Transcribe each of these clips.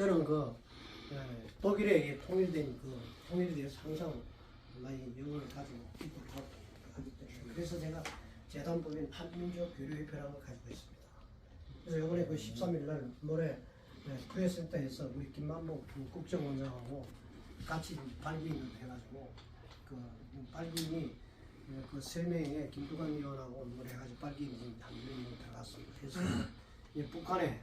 저는 그 예, 독일에 통일된 그 통일에 대해서 항상 많이 영혼을 가지고 기도를 하고 하기 때문에 그래서 제가 재단법인 한민족 교류협회라는 걸 가지고 있습니다. 그래서 이번에 그 13일 날 모레 예, 크레센터에서 우리 김만복 그 국정원장하고 같이 발기인을 해가지고 그 발기인이 예, 그세 명의 김두관 의원하고 뭐 해가지고 발기인이 지금 한 명이 들어갔습니다. 그래서 이 북한에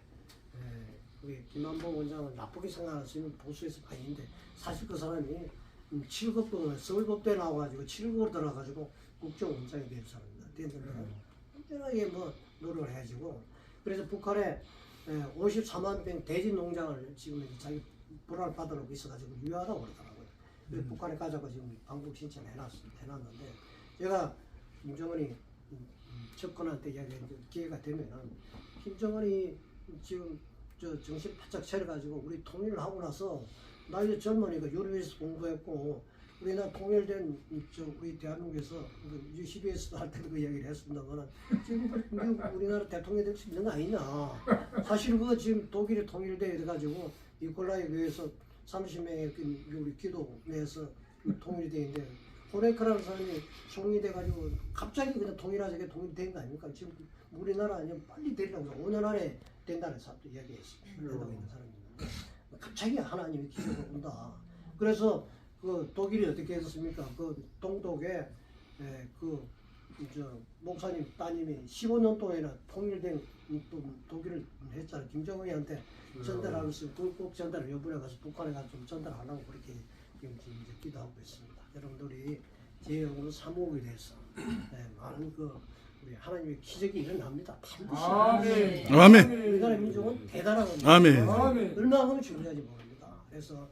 예, 우리 김만복 원장은 나쁘게 생각하시는 보수에서 많이 있는데 사실 그 사람이 음, 7급도 서울법대 나와가지고 7급으로 들어가가지고 국정원장이 된 사람입니다. 되면 특별하게 뭐 노력을 해가지고 그래서 북한에 53만 평 대진 농장을 지금 자기 불안을 받아놓고 있어가지고 유효하다고 그러더라고요. 그래서 북한에 가자고 지금 방북 신청을 해놨, 해놨는데 제가 김정은이 음, 음, 접근한테 이야기했는데 기회가 되면은 김정은이 지금 저 정신 바짝 차려가지고 우리 통일을 하고 나서 나 이제 젊으니까 유럽에서 공부했고 우리나라 통일된 저 우리 대한민국에서 그 CBS도 할 때도 그 이야기를 했습니다만 지금 미국 우리나라 대통령이 될 수 있는 거 아니냐. 사실 그 지금 독일이 통일돼 가지고 니콜라이 교회에서 30명의 그 우리 기도 내에서 통일이 돼 있는데 호네크라는 사람이 총리 돼가지고 갑자기 그냥 통일하자게 통일된 거 아닙니까? 지금 우리나라 아니면 빨리 되리라고 5년 안에 된다는 사람도 이야기했습니다. 된다고 있는 사람이 있는데 갑자기 하나님이 기적을 온다. 그래서 그 독일이 어떻게 했었습니까? 그 동독에 에, 그, 저 목사님 따님이 15년 동안이나 통일된 독일을 했잖아요. 김정은이한테 전달하고 있으면 그꼭 전달을 요번에 가서 북한에 가서 좀 전달하려고 그렇게 지금 이제 기도하고 있습니다. 여러분들이 제 영으로 사모하게 돼서 네, 많은 그 우리 하나님의 기적이 일어납니다. 반드시. 아멘. 아멘. 우리나라 민족은 대단하거든요. 아멘. 아멘. 얼마나 중요한지 모릅니다. 그래서